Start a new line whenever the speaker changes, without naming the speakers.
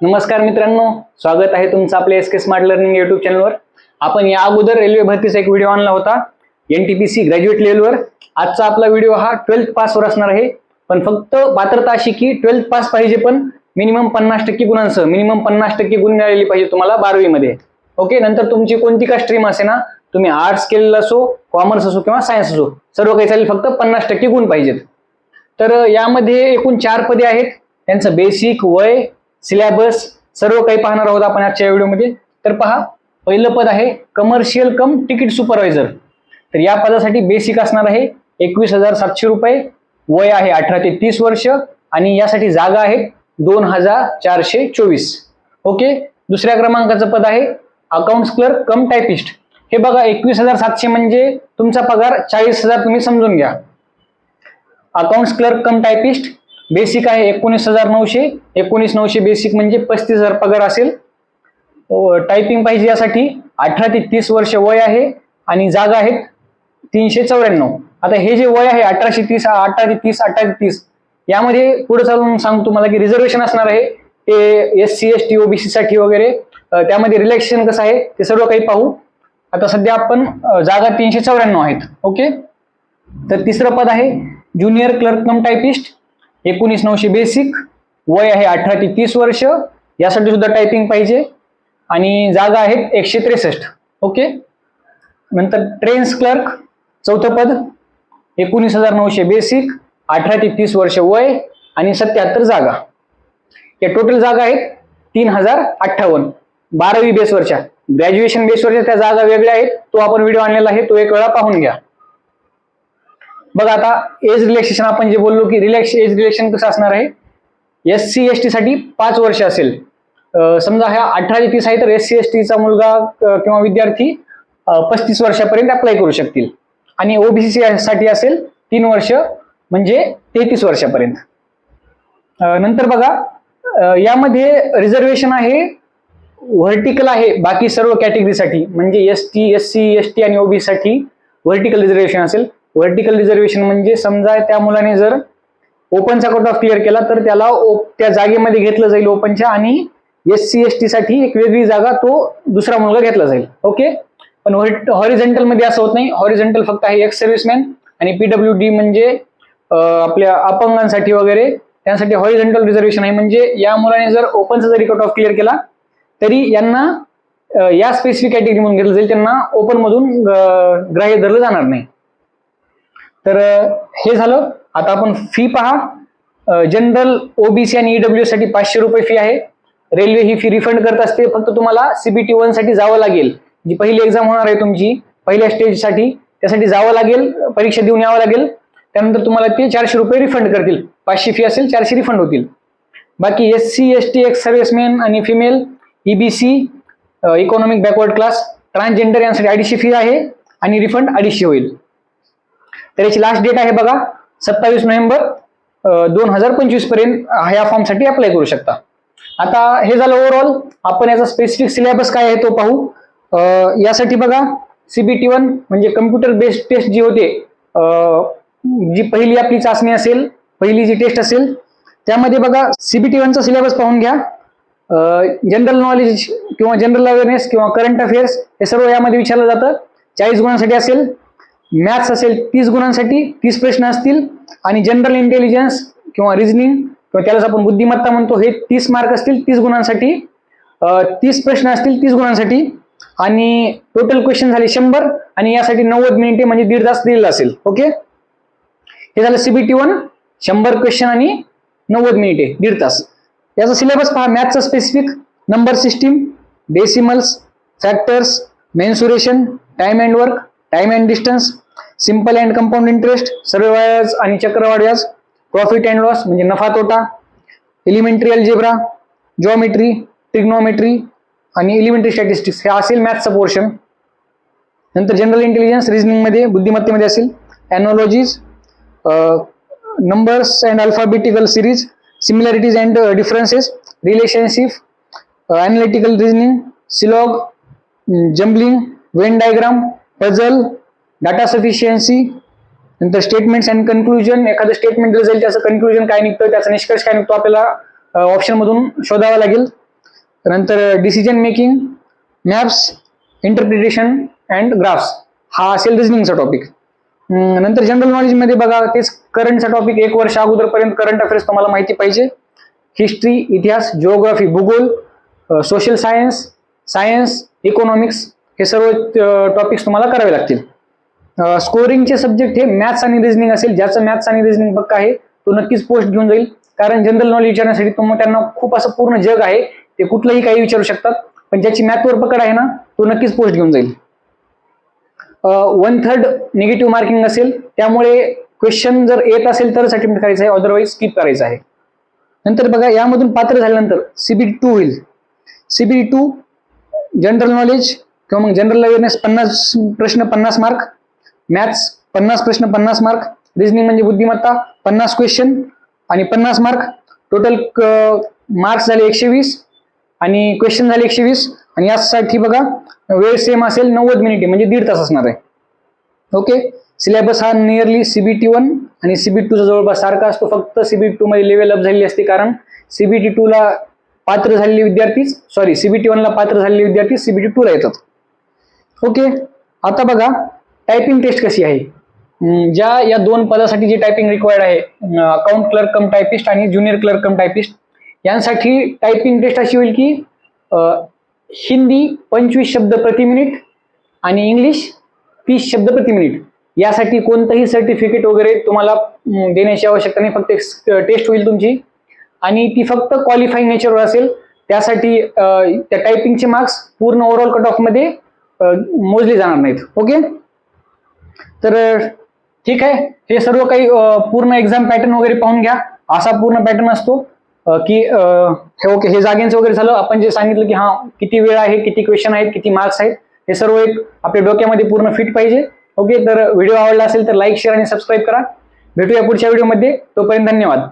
नमस्कार मित्रांनो स्वागत आहे तुमचं आपल्या S K smart learning YouTube चॅनलवर आपण या अगोदर रेल्वे भरतीचा एक व्हिडिओ आणला होता N T P C graduate लेवलवर आजचा आपला व्हिडिओ हा ट्वेल्थ पासवर असणार आहे. पण फक्त पात्रता अशी की ट्वेल्थ पास पाहिजे पण मिनिमम पन्नास टक्के गुणांसह मिनिमम पन्नास टक्के गुण मिळालेली पाहिजे तुम्हाला बारावीमध्ये. ओके नंतर तुमची कोणती का स्ट्रीम असे ना तुम्ही आर्ट्स केलेलं असो कॉमर्स असो किंवा सायन्स असो सर्व काही चालेल फक्त पन्नास टक्के गुण पाहिजेत. तर यामध्ये एकूण चार पदे आहेत. त्यांचं बेसिक वय सिलेबस सर्व काही पाहणार आहोत आपण आजच्या व्हिडिओमध्ये. तर पहा पहिलं पद आहे कमर्शियल कम तिकीट सुपरवायझर तर या पदासाठी बेसिक असणार आहे एकवीस हजार सातशे रुपये. वय आहे अठरा ते तीस वर्ष आणि यासाठी जागा आहे दोन हजार चारशे चोवीस. ओके? दुसऱ्या क्रमांकाचं पद आहे अकाउंट्स क्लर्क कम टायपिस्ट हे बघा एकवीस हजार सातशे म्हणजे तुमचा पगार चाळीस हजार तुम्ही समजून घ्या. Accounts clerk cum typist basic आहे एकोणीस हजार नऊशे एकोणीस नऊशे बेसिक म्हणजे पस्तीस हजार पगार असेल. टायपिंग पाहिजे यासाठी अठरा ते तीस वर्ष वय आहे आणि जागा आहेत तीनशे चौऱ्याण्णव. आता हे जे वय आहे अठराशे तीस अठरा ते तीस अठरा ते तीस यामध्ये पुढे चालून सांगतो मला की रिझर्वेशन असणार आहे. ते S C S T OBC साठी वगैरे त्यामध्ये रिलॅक्सेशन कसं आहे ते सर्व काही पाहू. आता सध्या आपण जागा तीनशे चौऱ्याण्णव आहेत. ओके? तर तिसरं पद आहे ज्युनियर क्लर्क कम टायपिस्ट एकोणीस नऊशे बेसिक वय आहे अठरा ते तीस वर्ष यासाठी सुद्धा टायपिंग पाहिजे. आणि जागा आहेत एकशे त्रेसष्ट. ओके? नंतर ट्रेन्स क्लर्क चौथं पद एकोणीस हजार नऊशे बेसिक अठरा ते तीस वर्ष वय आणि सत्याहत्तर जागा. या टोटल जागा आहेत तीन हजार अठ्ठावन्न. बारावी बेसवरच्या ग्रॅज्युएशन बेसवरच्या त्या जागा वेगळ्या आहेत. तो आपण व्हिडिओ आणलेला आहे तो एक वेळा पाहून घ्या. बघा आता एज रिलॅक्सेशन आपण जे बोललो की रिलॅक्स एज रिलॅक्सेशन कसं असणार आहे? एस सी एस टी साठी पाच वर्ष असेल. समजा ह्या अठरा ते तीस आहे तर एस सी एस टीचा मुलगा किंवा विद्यार्थी पस्तीस वर्षापर्यंत अप्लाय करू शकतील. आणि ओबीसी साठी असेल तीन वर्ष म्हणजे तेहतीस वर्षापर्यंत. नंतर बघा यामध्ये रिझर्वेशन आहे व्हर्टिकल आहे बाकी सर्व कॅटेगरीसाठी म्हणजे S T S C S T आणि ओबी साठी व्हर्टिकल रिझर्वेशन असेल. व्हर्टिकल रिझर्वेशन म्हणजे समजा त्या मुलाने जर ओपनचा कट ऑफ क्लिअर केला तर त्याला ओ- त्या जागेमध्ये घेतलं जाईल ओपनच्या आणि एस सी एस टी साठी एक वेगळी जागा तो दुसरा मुलगा घेतला जाईल. ओके पण हॉरिझेंटलमध्ये असं होत नाही. हॉरिझेंटल फक्त आहे एक्स सर्व्हिसमॅन आणि पीडब्ल्यू डी म्हणजे आपल्या अपंगांसाठी वगैरे. त्यांसाठी हॉरिझेंटल रिझर्वेशन आहे. म्हणजे या मुलाने जर ओपनचा जरी कट ऑफ क्लिअर केला तरी यांना या स्पेसिफिक कॅटेगरी म्हणून घेतलं जाईल. त्यांना ओपन मधून ग्राह्य धरलं जाणार नाही. तर हे झालं. आता आपण फी पहा. जनरल ओबीसी आणि ईडब्ल्यू साठी पाचशे रुपये फी आहे. रेल्वे ही फी रिफंड करत असते. फक्त तुम्हाला सीबीटी वनसाठी जावं लागेल. जी पहिली एक्झाम होणार आहे तुमची पहिल्या स्टेजसाठी त्यासाठी जावं लागेल. परीक्षा देऊन यावं लागेल. त्यानंतर तुम्हाला ते चारशे रुपये रिफंड करतील. पाचशे फी असेल चारशे रिफंड होतील. बाकी S C S T ex serviceman आणि female EBC economic backward class transgender यांसाठी अडीचशे फी आहे आणि रिफंड अडीचशे होईल. तर याची लास्ट डेट आहे बघा सत्तावीस नोव्हेंबर दोन हजार पंचवीसपर्यंत ह्या फॉर्मसाठी अप्लाय करू शकता. आता हे झालं ओव्हरऑल आपण याचा स्पेसिफिक सिलेबस काय आहे तो पाहू. यासाठी बघा सीबीटी वन म्हणजे कम्प्युटर बेस्ड टेस्ट जी होते जी पहिली आपली चाचणी असेल पहिली जी टेस्ट असेल त्यामध्ये बघा सीबीटी वनचा सिलेबस पाहून घ्या. जनरल नॉलेज किंवा जनरल अवेअरनेस किंवा करंट अफेअर्स हे सर्व यामध्ये विचारलं जातं. चाळीस गुणांसाठी असेल. मॅथ्स असेल तीस गुणांसाठी तीस प्रश्न असतील आणि जनरल इंटेलिजन्स किंवा रिझनिंग किंवा त्यालाच आपण बुद्धिमत्ता म्हणतो हे तीस मार्क असतील तीस गुणांसाठी. तीस प्रश्न असतील तीस गुणांसाठी. आणि टोटल क्वेश्चन झाले शंभर आणि यासाठी नव्वद मिनिटे म्हणजे दीड तास दिलेला असेल. ओके? हे झालं सीबीटी वन शंभर क्वेश्चन आणि नव्वद मिनिटे दीड तास. याचा सिलेबस पहा मॅथचा specific number system decimals factors mensuration time and work time and distance simple and compound interest सर्व व्याज आणि चक्रवाढ व्याज प्रॉफिट अँड लॉस म्हणजे नफा तोटा एलिमेंटरी अल्जेब्रा जॉमेट्री ट्रिग्नोमेट्री आणि एलिमेंटरी स्टॅटिस्टिक्स हे असेल मॅथचा पोर्शन नंतर जनरल इंटेलिजन्स रिझनिंगमध्ये बुद्धिमत्तेमध्ये असेल. Analogies numbers and alphabetical series similarities and differences relationship analytical reasoning syllogism jumbling Venn diagram puzzle data sufficiency नंतर स्टेटमेंट्स अँड कन्क्लुजन एखादं स्टेटमेंट दिलं जाईल त्याचं कन्क्लुजन काय निघतं त्याचा निष्कर्ष काय निघतो आपल्याला ऑप्शनमधून शोधावा लागेल. नंतर decision making maps interpretation and graphs हा असेल रिझनिंगचा टॉपिक नंतर जनरल नॉलेजमध्ये बघा तेच करंटचा टॉपिक एक वर्ष अगोदरपर्यंत करंट अफेअर्स तुम्हाला माहिती पाहिजे. हिस्ट्री इतिहास जिओग्राफी भूगोल सोशल सायन्स सायन्स इकॉनॉमिक्स हे सर्व टॉपिक्स तुम्हाला करावे लागतील. स्कोरिंगचे सब्जेक्ट हे मॅथ्स आणि रिजनिंग असेल ज्याचं मॅथ्स आणि रिजनिंग पक्क आहे तो नक्कीच पोस्ट घेऊन जाईल. कारण जनरल नॉलेज विचारण्यासाठी तुम्हाला त्यांना खूप असं पूर्ण जग आहे ते कुठलंही काही विचारू शकतात. पण ज्याची मॅथवर पकड आहे ना तो नक्कीच पोस्ट घेऊन जाईल. वन थर्ड निगेटिव्ह मार्किंग असेल त्यामुळे क्वेश्चन जर येत असेल तर अटेम्प्ट करायचं आहे अदरवाईज स्किप करायचं आहे. नंतर बघा यामधून पात्र झाल्यानंतर सीबीटी टू होईल. सीबीटी टू जनरल नॉलेज किंवा मग जनरल अवेअरनेस पन्नास प्रश्न पन्नास मार्क मॅथ्स पन्नास प्रश्न पन्नास मार्क रिझनिंग म्हणजे बुद्धिमत्ता पन्नास क्वेश्चन आणि पन्नास मार्क टोटल मार्क्स झाले एकशे वीस आणि क्वेश्चन झाले एकशे वीस. आणि यासाठी बघा वेळ सेम असेल नव्वद मिनिटे म्हणजे दीड तास असणार आहे. ओके सिलेबस हा नियरली सीबीटी वन आणि सीबीटी टूचा जवळपास सारखा असतो. फक्त सीबीटी टू मध्ये लेवल अप झालेली असते. कारण सीबीटी टू ला पात्र झालेले विद्यार्थी सॉरी सीबीटी वनला पात्र झालेले विद्यार्थी सीबीटी टू ला येतात. ओके आता बघा टायपिंग टेस्ट कशी आहे? ज्या या दोन पदासाठी जी टायपिंग रिक्वायर्ड आहे अकाउंट क्लर्क कम टायपिस्ट आणि ज्युनियर क्लर्क कम टायपिस्ट यांसाठी टायपिंग टेस्ट अशी होईल की हिंदी पंचवीस शब्द प्रति मिनिट आणि इंग्लिश तीस शब्द प्रति मिनिट यासाठी कोणतंही सर्टिफिकेट वगैरे तुम्हाला देण्याची आवश्यकता नाही फक्त एक टेस्ट होईल तुमची. आणि ती फक्त क्वालिफाईंग नेचरवर असेल. त्यासाठी त्या टायपिंगचे मार्क्स पूर्ण ओव्हरऑल कट ऑफमध्ये मोजली जाणार नाहीत. ओके तर ठीक आहे. हे सर्व काही पूर्ण एक्झाम पॅटर्न वगैरे पाहून घ्या. असा पूर्ण पॅटर्न असतो की हे ओके हे जागेंचं वगैरे झालं. आपण जे सांगितलं की हा किती वेळ आहे किती क्वेश्चन आहेत किती मार्क्स आहेत हे सर्व एक आपल्या डोक्यामध्ये पूर्ण फिट पाहिजे. ओके तर व्हिडिओ आवडला असेल तर लाईक शेअर आणि सबस्क्राईब करा. भेटूया पुढच्या व्हिडिओमध्ये तोपर्यंत धन्यवाद.